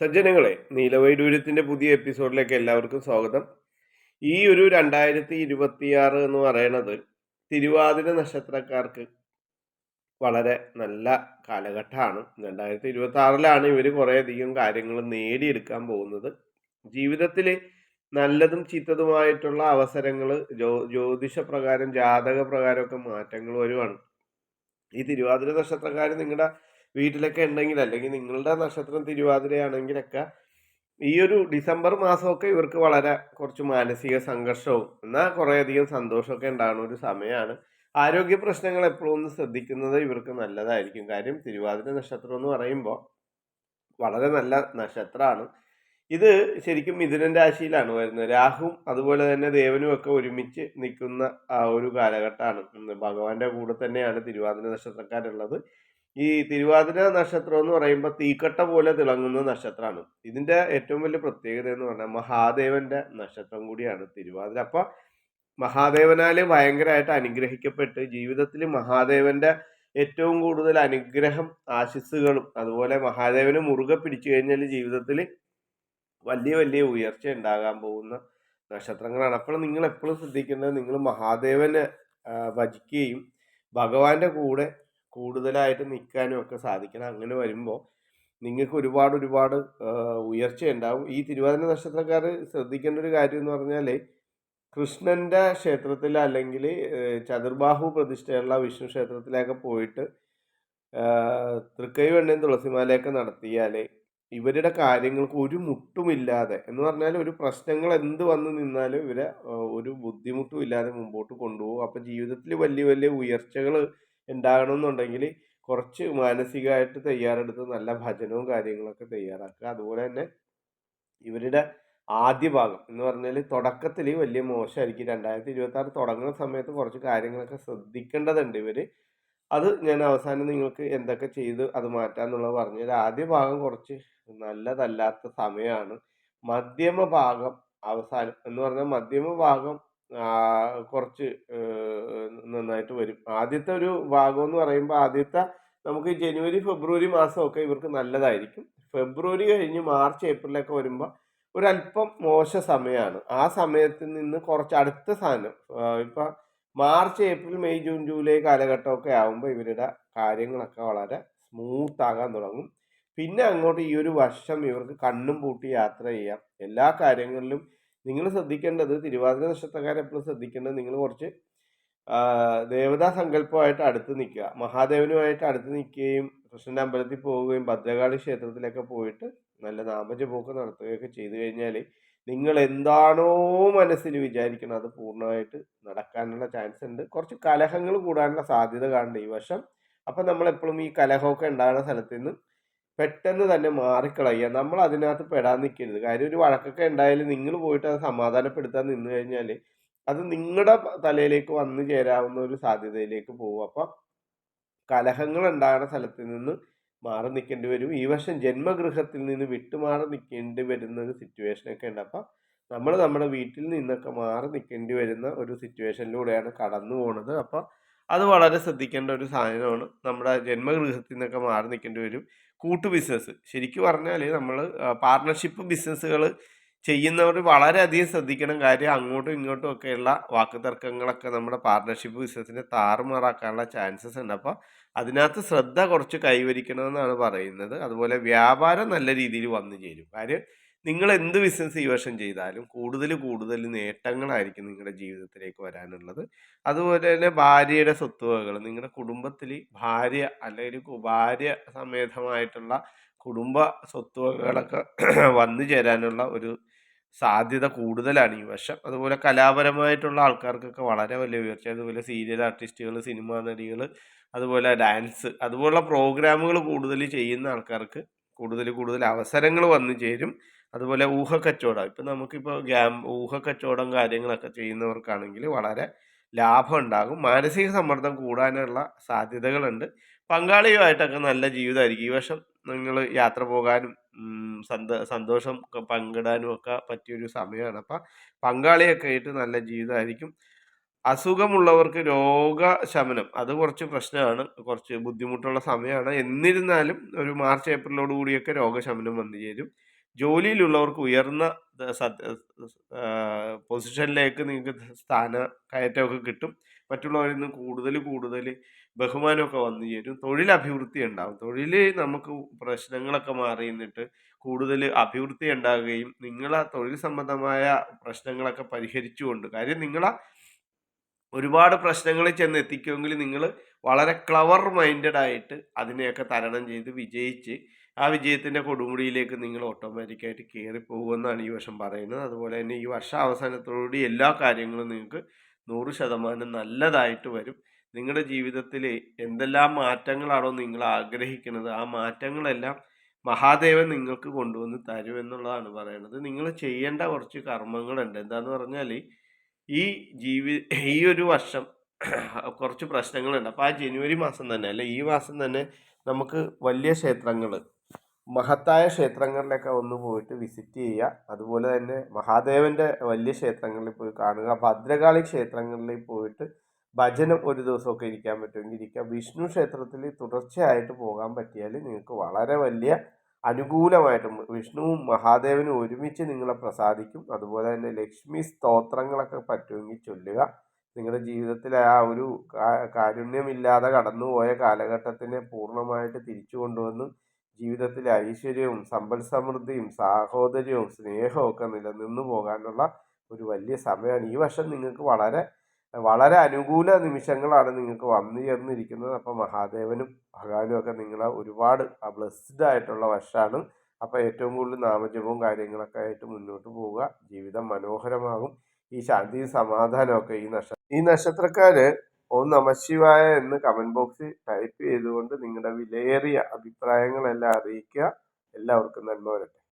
സജ്ജനങ്ങളെ നീലവൈഡൂര്യത്തിന്റെ പുതിയ എപ്പിസോഡിലേക്ക് എല്ലാവർക്കും സ്വാഗതം. ഈ ഒരു രണ്ടായിരത്തി ഇരുപത്തിയാറ് എന്ന് പറയുന്നത് തിരുവാതിര നക്ഷത്രക്കാർക്ക് വളരെ നല്ല കാലഘട്ടമാണ്. രണ്ടായിരത്തി ഇരുപത്തി ആറിലാണ് ഇവർ കുറേയധികം കാര്യങ്ങൾ നേടിയെടുക്കാൻ പോകുന്നത്. ജീവിതത്തിൽ നല്ലതും ചീത്തതുമായിട്ടുള്ള അവസരങ്ങൾ ജ്യോ ജ്യോതിഷ പ്രകാരം ജാതക പ്രകാരമൊക്കെ മാറ്റങ്ങൾ വരുവാണ്. ഈ തിരുവാതിര നക്ഷത്രക്കാർ നിങ്ങളുടെ വീട്ടിലൊക്കെ ഉണ്ടെങ്കിൽ അല്ലെങ്കിൽ നിങ്ങളുടെ നക്ഷത്രം തിരുവാതിരയാണെങ്കിലൊക്കെ ഈ ഒരു ഡിസംബർ മാസമൊക്കെ ഇവർക്ക് വളരെ കുറച്ച് മാനസിക സംഘർഷവും എന്നാൽ കുറേയധികം സന്തോഷമൊക്കെ ഉണ്ടാകുന്ന ഒരു സമയമാണ്. ആരോഗ്യ പ്രശ്നങ്ങൾ എപ്പോഴും ഒന്ന് ശ്രദ്ധിക്കുന്നത് ഇവർക്ക് നല്ലതായിരിക്കും. കാര്യം തിരുവാതിര നക്ഷത്രം എന്ന് പറയുമ്പോൾ വളരെ നല്ല നക്ഷത്രമാണ്. ഇത് ശരിക്കും മിഥുനൻ രാശിയിലാണ് വരുന്നത്. രാഹുവും അതുപോലെ തന്നെ ദേവനും ഒക്കെ ഒരുമിച്ച് നിൽക്കുന്ന ആ ഒരു കാലഘട്ടമാണ്. ഭഗവാന്റെ കൂടെ തന്നെയാണ് തിരുവാതിര നക്ഷത്രക്കാരുള്ളത്. ഈ തിരുവാതിര നക്ഷത്രം എന്ന് പറയുമ്പോൾ തീക്കട്ട പോലെ തിളങ്ങുന്ന നക്ഷത്രമാണ് ഇതിന്റെ ഏറ്റവും വലിയ പ്രത്യേകത എന്ന് പറഞ്ഞാൽ മഹാദേവന്റെ നക്ഷത്രം കൂടിയാണ് തിരുവാതിര. അപ്പൊ മഹാദേവനാല് ഭയങ്കരമായിട്ട് അനുഗ്രഹിക്കപ്പെട്ട് ജീവിതത്തിൽ മഹാദേവന്റെ ഏറ്റവും കൂടുതൽ അനുഗ്രഹം ആശിസ്സുകളും അതുപോലെ മഹാദേവനെ മുറുകെ പിടിച്ചു കഴിഞ്ഞാൽ ജീവിതത്തിൽ വലിയ വലിയ ഉയർച്ച ഉണ്ടാകാൻ പോകുന്ന നക്ഷത്രങ്ങളാണ്. അപ്പോൾ നിങ്ങൾ എപ്പോഴും ശ്രദ്ധിക്കേണ്ടത് നിങ്ങൾ മഹാദേവനെ ഭജിക്കുകയും ഭഗവാന്റെ കൂടെ കൂടുതലായിട്ട് നിൽക്കാനും ഒക്കെ സാധിക്കണം. അങ്ങനെ വരുമ്പോൾ നിങ്ങൾക്ക് ഒരുപാട് ഒരുപാട് ഉയർച്ച ഉണ്ടാവും. ഈ തിരുവാതിര നക്ഷത്രക്കാർ ശ്രദ്ധിക്കേണ്ട ഒരു കാര്യം എന്ന് പറഞ്ഞാൽ കൃഷ്ണന്റെ ക്ഷേത്രത്തിൽ അല്ലെങ്കിൽ ചതുർബാഹു പ്രതിഷ്ഠയുള്ള വിഷ്ണു ക്ഷേത്രത്തിലൊക്കെ പോയിട്ട് തൃക്കൈ വെണ്ണയും തുളസിമാലയൊക്കെ നടത്തിയാൽ ഇവരുടെ കാര്യങ്ങൾക്ക് ഒരു മുട്ടുമില്ലാതെ എന്ന് പറഞ്ഞാൽ ഒരു പ്രശ്നങ്ങൾ എന്ത് വന്ന് നിന്നാലും ഇവരെ ഒരു ബുദ്ധിമുട്ടും ഇല്ലാതെ മുമ്പോട്ട് കൊണ്ടുപോകും. അപ്പം ജീവിതത്തിൽ വലിയ വലിയ ഉയർച്ചകൾ ഉണ്ടാകണമെന്നുണ്ടെങ്കിൽ കുറച്ച് മാനസികമായിട്ട് തയ്യാറെടുത്ത് നല്ല ഭജനവും കാര്യങ്ങളൊക്കെ തയ്യാറാക്കുക. അതുപോലെ തന്നെ ഇവരുടെ ആദ്യ ഭാഗം എന്ന് പറഞ്ഞാൽ തുടക്കത്തിൽ വലിയ മോശമായിരിക്കും രണ്ടായിരത്തി ഇരുപത്തി ആറ് തുടങ്ങുന്ന സമയത്ത് കുറച്ച് കാര്യങ്ങളൊക്കെ ശ്രദ്ധിക്കേണ്ടതുണ്ട് ഇവർ അത് ഞാൻ അവസാനം നിങ്ങൾക്ക് എന്തൊക്കെ ചെയ്ത് അത് മാറ്റാന്നുള്ളത് പറഞ്ഞാൽ ആദ്യ ഭാഗം കുറച്ച് നല്ലതല്ലാത്ത സമയമാണ്. മധ്യമ ഭാഗം അവസാനം എന്ന് പറഞ്ഞാൽ മധ്യമ ഭാഗം കുറച്ച് നന്നായിട്ട് വരും. ആദ്യത്തെ ഒരു ഭാഗം എന്ന് പറയുമ്പോൾ ആദ്യത്തെ നമുക്ക് ജനുവരി ഫെബ്രുവരി മാസമൊക്കെ ഇവർക്ക് നല്ലതായിരിക്കും. ഫെബ്രുവരി കഴിഞ്ഞ് മാർച്ച് ഏപ്രിലൊക്കെ വരുമ്പോൾ ഒരല്പം മോശ സമയമാണ് ആ സമയത്ത് നിന്ന് കുറച്ച് അടുത്ത സാധനം ഇപ്പം March April May June July കാലഘട്ടമൊക്കെ ആകുമ്പോൾ ഇവരുടെ കാര്യങ്ങളൊക്കെ വളരെ സ്മൂത്ത് ആകാൻ തുടങ്ങും. പിന്നെ അങ്ങോട്ട് ഈ ഒരു വർഷം ഇവർക്ക് കണ്ണും പൂട്ടി യാത്ര ചെയ്യാം. എല്ലാ കാര്യങ്ങളിലും നിങ്ങൾ ശ്രദ്ധിക്കേണ്ടത് തിരുവാതിര നക്ഷത്രക്കാരെ എപ്പോഴും ശ്രദ്ധിക്കേണ്ടത് നിങ്ങൾ കുറച്ച് ദേവതാ സങ്കല്പമായിട്ട് അടുത്ത് നിൽക്കുക. മഹാദേവനുമായിട്ട് അടുത്ത് നിൽക്കുകയും കൃഷ്ണന്റെ അമ്പലത്തിൽ പോവുകയും ഭദ്രകാളി ക്ഷേത്രത്തിലൊക്കെ പോയിട്ട് നല്ല നാമജപോക്ക് നടത്തുകയൊക്കെ ചെയ്തു കഴിഞ്ഞാൽ നിങ്ങൾ എന്താണോ മനസ്സിൽ വിചാരിക്കണം അത് പൂർണമായിട്ട് നടക്കാനുള്ള ചാൻസ് ഉണ്ട്. കുറച്ച് കലഹങ്ങൾ കൂടാനുള്ള സാധ്യത കാണുന്നുണ്ട് ഈ വർഷം. അപ്പം നമ്മൾ എപ്പോഴും ഈ കലഹമൊക്കെ ഉണ്ടാകുന്ന സ്ഥലത്ത് നിന്ന് പെട്ടെന്ന് തന്നെ മാറിക്കളയുക. നമ്മൾ അതിനകത്ത് പെടാൻ നിൽക്കരുത്. കാര്യം ഒരു വഴക്കൊക്കെ ഉണ്ടായാലും നിങ്ങൾ പോയിട്ട് അത് സമാധാനപ്പെടുത്താൻ നിന്ന് കഴിഞ്ഞാൽ അത് നിങ്ങളുടെ തലയിലേക്ക് വന്നു ചേരാവുന്ന ഒരു സാധ്യതയിലേക്ക് പോകും. അപ്പം കലഹങ്ങൾ ഉണ്ടാകുന്ന സ്ഥലത്ത് നിന്ന് മാറി നിൽക്കേണ്ടി വരും. ഈ വർഷം ജന്മഗൃഹത്തിൽ നിന്ന് വിട്ടുമാറി നിൽക്കേണ്ടി വരുന്ന ഒരു സിറ്റുവേഷനൊക്കെ ഉണ്ട്. അപ്പം നമ്മൾ നമ്മുടെ വീട്ടിൽ നിന്നൊക്കെ മാറി നിൽക്കേണ്ടി വരുന്ന ഒരു സിറ്റുവേഷനിലൂടെയാണ് കടന്നു പോകുന്നത് അപ്പം അത് വളരെ ശ്രദ്ധിക്കേണ്ട ഒരു സാധനമാണ്. നമ്മുടെ ജന്മഗൃഹത്തിൽ നിന്നൊക്കെ മാറി നിൽക്കേണ്ടി വരും. കൂട്ടു ബിസിനസ് ശരിക്കും പറഞ്ഞാൽ നമ്മൾ പാർട്ണർഷിപ്പ് ബിസിനസ്സുകൾ ചെയ്യുന്നവർ വളരെയധികം ശ്രദ്ധിക്കണം കാര്യം. അങ്ങോട്ടും ഇങ്ങോട്ടും ഒക്കെയുള്ള വാക്ക് തർക്കങ്ങളൊക്കെ നമ്മുടെ പാർട്ണർഷിപ്പ് ബിസിനസ്സിനെ താറുമാറാക്കാനുള്ള ചാൻസസ് ഉണ്ട്. അപ്പോൾ അതിനകത്ത് ശ്രദ്ധ കുറച്ച് കൈവരിക്കണമെന്നാണ് പറയുന്നത്. അതുപോലെ വ്യാപാരം നല്ല രീതിയിൽ വന്നു ചേരും. കാര്യം നിങ്ങൾ എന്ത് ബിസിനസ് ഈ വർഷം ചെയ്താലും കൂടുതൽ കൂടുതൽ നേട്ടങ്ങളായിരിക്കും നിങ്ങളുടെ ജീവിതത്തിലേക്ക് വരാനുള്ളത്. അതുപോലെ തന്നെ ഭാര്യയുടെ സ്വത്തുവകകൾ നിങ്ങളുടെ കുടുംബത്തിൽ ഭാര്യ അല്ലെങ്കിൽ ഭാര്യ സമേതമായിട്ടുള്ള കുടുംബ സ്വത്തുവകകളൊക്കെ വന്നു ചേരാനുള്ള ഒരു സാധ്യത കൂടുതലാണ് ഈ വർഷം. അതുപോലെ കലാപരമായിട്ടുള്ള ആൾക്കാർക്കൊക്കെ വളരെ വലിയ ഉയർച്ച. അതുപോലെ സീരിയൽ ആർട്ടിസ്റ്റുകൾ സിനിമാ നടികൾ അതുപോലെ ഡാൻസ് അതുപോലുള്ള പ്രോഗ്രാമുകൾ കൂടുതൽ ചെയ്യുന്ന ആൾക്കാർക്ക് കൂടുതൽ കൂടുതൽ അവസരങ്ങൾ വന്നു ചേരും. അതുപോലെ ഊഹക്കച്ചവടം. ഇപ്പം നമുക്കിപ്പോൾ ഗ്യാം ഊഹക്കച്ചവടം കാര്യങ്ങളൊക്കെ ചെയ്യുന്നവർക്കാണെങ്കിൽ വളരെ ലാഭം ഉണ്ടാകും. മാനസിക സമ്മർദ്ദം കൂടാനുള്ള സാധ്യതകളുണ്ട്. പങ്കാളിയുമായിട്ടൊക്കെ നല്ല ജീവിതമായിരിക്കും. ഈ വർഷം നിങ്ങൾ യാത്ര പോകാനും സന്ത സന്തോഷം പങ്കിടാനും ഒക്കെ പറ്റിയൊരു സമയമാണ്. അപ്പം പങ്കാളിയൊക്കെ ആയിട്ട് നല്ല ജീവിതമായിരിക്കും. അസുഖമുള്ളവർക്ക് രോഗശമനം അത് കുറച്ച് പ്രശ്നമാണ്. കുറച്ച് ബുദ്ധിമുട്ടുള്ള സമയമാണ്. എന്നിരുന്നാലും ഒരു മാർച്ച് ഏപ്രിലോട് കൂടിയൊക്കെ രോഗശമനം വന്നു ചേരും. ജോലിയിലുള്ളവർക്ക് ഉയർന്ന പൊസിഷനിലേക്ക് നിങ്ങൾക്ക് സ്ഥാന കയറ്റമൊക്കെ കിട്ടും. മറ്റുള്ളവരിൽ നിന്ന് കൂടുതൽ കൂടുതൽ ബഹുമാനമൊക്കെ വന്നു ചേരും. തൊഴിൽ അഭിവൃദ്ധി ഉണ്ടാവും. തൊഴിൽ നമുക്ക് പ്രശ്നങ്ങളൊക്കെ മാറി നിന്നിട്ട് കൂടുതൽ അഭിവൃദ്ധി ഉണ്ടാകുകയും നിങ്ങളെ തൊഴിൽ സംബന്ധമായ പ്രശ്നങ്ങളൊക്കെ പരിഹരിച്ചുകൊണ്ട് കാര്യം നിങ്ങളെ ഒരുപാട് പ്രശ്നങ്ങളിൽ ചെന്ന് എത്തിക്കുമെങ്കിൽ നിങ്ങൾ വളരെ ക്ലവർ മൈൻഡഡ് ആയിട്ട് അതിനെയൊക്കെ തരണം ചെയ്ത് വിജയിച്ച് ആ വിജയത്തിന്റെ കൊടുമുടിയിലേക്ക് നിങ്ങൾ ഓട്ടോമാറ്റിക്കായിട്ട് കയറിപ്പോകുമെന്നാണ് ഈ വർഷം പറയുന്നത്. അതുപോലെ തന്നെ ഈ വർഷ അവസാനത്തോടുകൂടി എല്ലാ കാര്യങ്ങളും നിങ്ങൾക്ക് നൂറ് ശതമാനം നല്ലതായിട്ട് വരും. നിങ്ങളുടെ ജീവിതത്തിൽ എന്തെല്ലാം മാറ്റങ്ങളാണോ നിങ്ങൾ ആഗ്രഹിക്കുന്നത് ആ മാറ്റങ്ങളെല്ലാം മഹാദേവൻ നിങ്ങൾക്ക് കൊണ്ടുവന്ന് തരും എന്നുള്ളതാണ് പറയുന്നത്. നിങ്ങൾ ചെയ്യേണ്ട കുറച്ച് കർമ്മങ്ങളുണ്ട്. എന്താന്ന് പറഞ്ഞാൽ ഈ ജീവി ഈ ഒരു വർഷം കുറച്ച് പ്രശ്നങ്ങളുണ്ട്. അപ്പോൾ ആ ജനുവരി മാസം തന്നെ അല്ലെ ഈ മാസം തന്നെ നമുക്ക് വലിയ ക്ഷേത്രങ്ങൾ മഹത്തായ ക്ഷേത്രങ്ങളിലൊക്കെ ഒന്ന് പോയിട്ട് വിസിറ്റ് ചെയ്യുക. അതുപോലെ തന്നെ മഹാദേവന്റെ വലിയ ക്ഷേത്രങ്ങളിൽ പോയി കാണുക. ഭദ്രകാളി ക്ഷേത്രങ്ങളിൽ പോയിട്ട് ഭജനം ഒരു ദിവസമൊക്കെ ഇരിക്കാൻ പറ്റുമെങ്കിൽ ഇരിക്കുക. വിഷ്ണു ക്ഷേത്രത്തിൽ തുടർച്ചയായിട്ട് പോകാൻ പറ്റിയാൽ നിങ്ങൾക്ക് വളരെ വലിയ അനുകൂലമായിട്ടും വിഷ്ണുവും മഹാദേവനും ഒരുമിച്ച് നിങ്ങളെ പ്രസാദിക്കും. അതുപോലെ തന്നെ ലക്ഷ്മി സ്തോത്രങ്ങളൊക്കെ പറ്റുമെങ്കിൽ ചൊല്ലുക. നിങ്ങളുടെ ജീവിതത്തിലെ ആ ഒരു കാരുണ്യമില്ലാതെ കടന്നുപോയ കാലഘട്ടത്തിനെ പൂർണമായിട്ട് തിരിച്ചു കൊണ്ടുവന്ന് ജീവിതത്തിലെ ഐശ്വര്യവും സമ്പൽ സമൃദ്ധിയും സാഹോദര്യവും സ്നേഹവും ഒക്കെ നിലനിന്നു പോകാനുള്ള ഒരു വലിയ സമയമാണ്. ഈ വർഷം നിങ്ങൾക്ക് വളരെ വളരെ അനുകൂല നിമിഷങ്ങളാണ് നിങ്ങൾക്ക് വന്നു ചേർന്നിരിക്കുന്നത്. അപ്പോൾ മഹാദേവനും ഭഗവാനും ഒക്കെ നിങ്ങളെ ഒരുപാട് ബ്ലെസ്ഡ് ആയിട്ടുള്ള വർഷമാണ്. അപ്പോൾ ഏറ്റവും കൂടുതൽ നാമജപവും കാര്യങ്ങളൊക്കെ ആയിട്ട് മുന്നോട്ട് പോവുക. ജീവിതം മനോഹരമാകും. ഈ ശാന്തിയും സമാധാനമൊക്കെ ഈ നക്ഷ ഈ നക്ഷത്രക്കാര് ഓം നമശിവായ എന്ന് കമന്റ് ബോക്സിൽ ടൈപ്പ് ചെയ്തുകൊണ്ട് നിങ്ങളുടെ വിലയേറിയ അഭിപ്രായങ്ങളെല്ലാം അറിയിക്കുക. എല്ലാവർക്കും നന്മ വരട്ടെ.